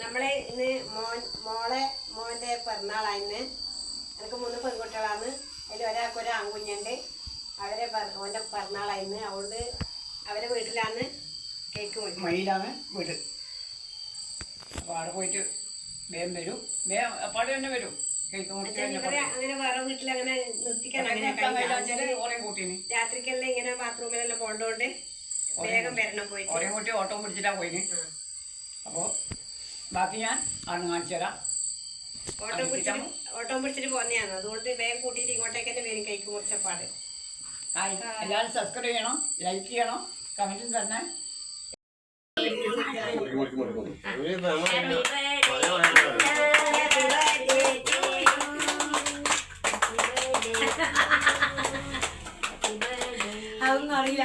നമ്മളെ ഇന്ന് മോൻ മോളെ മോന്റെ പിറന്നാളായിന്ന് എനിക്ക് മൂന്ന് പെൺകുട്ടികളാണ്. അതിൽ ഒരാൾക്ക് ഒരു ആൺകുഞ്ഞുണ്ട്. അവരെ മോന്റെ പിറന്നാളായിരുന്നു പിറന്നാളായിന്ന് അതുകൊണ്ട് അവരെ വീട്ടിലാണ് കേക്ക് പോയി മയിലാണ് വീട്. അപ്പോൾ അവിടെ പോയിട്ട് വേഗം വരും. വേഗം അപ്പാടെ തന്നെ വരും. അങ്ങനെ വേറെ വീട്ടിൽ അങ്ങനെ നിർത്തിക്കാൻ അങ്ങനെ രാത്രിക്കെല്ലാം ഇങ്ങനെ ബാത്റൂമിലെല്ലാം പോകേണ്ടതുകൊണ്ട് വേഗം വരണം പോയിട്ട്. ഓട്ടോ പിടിച്ചിട്ടാ പോയിന്. അപ്പോൾ ബാക്കി ഞാൻ ആണ് കാണിച്ചു തരാം. ഓട്ടോ പിടിച്ചിട്ട് ഓട്ടോ പിടിച്ചിട്ട് പോന്നെയാണ് അതുകൊണ്ട് വേഗം കൂട്ടിയിട്ട് ഇങ്ങോട്ടേക്ക് തന്നെ വരും കൈക്ക് മുറിച്ചപ്പാട്. പാട് എല്ലാവരും സബ്സ്ക്രൈബ് ചെയ്യണം ലൈക്ക് ചെയ്യണം കമന്റും തന്നെ അതൊന്നും അറിയില്ല.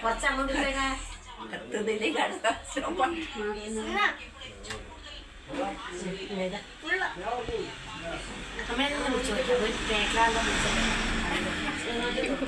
കുറച്ചങ്ങോട്ട് അടുത്തതിലേക്ക് അടുത്ത നമ്മളെല്ലാം വിളിച്ചു ഒരു തേക്കാളും വിളിച്ചത്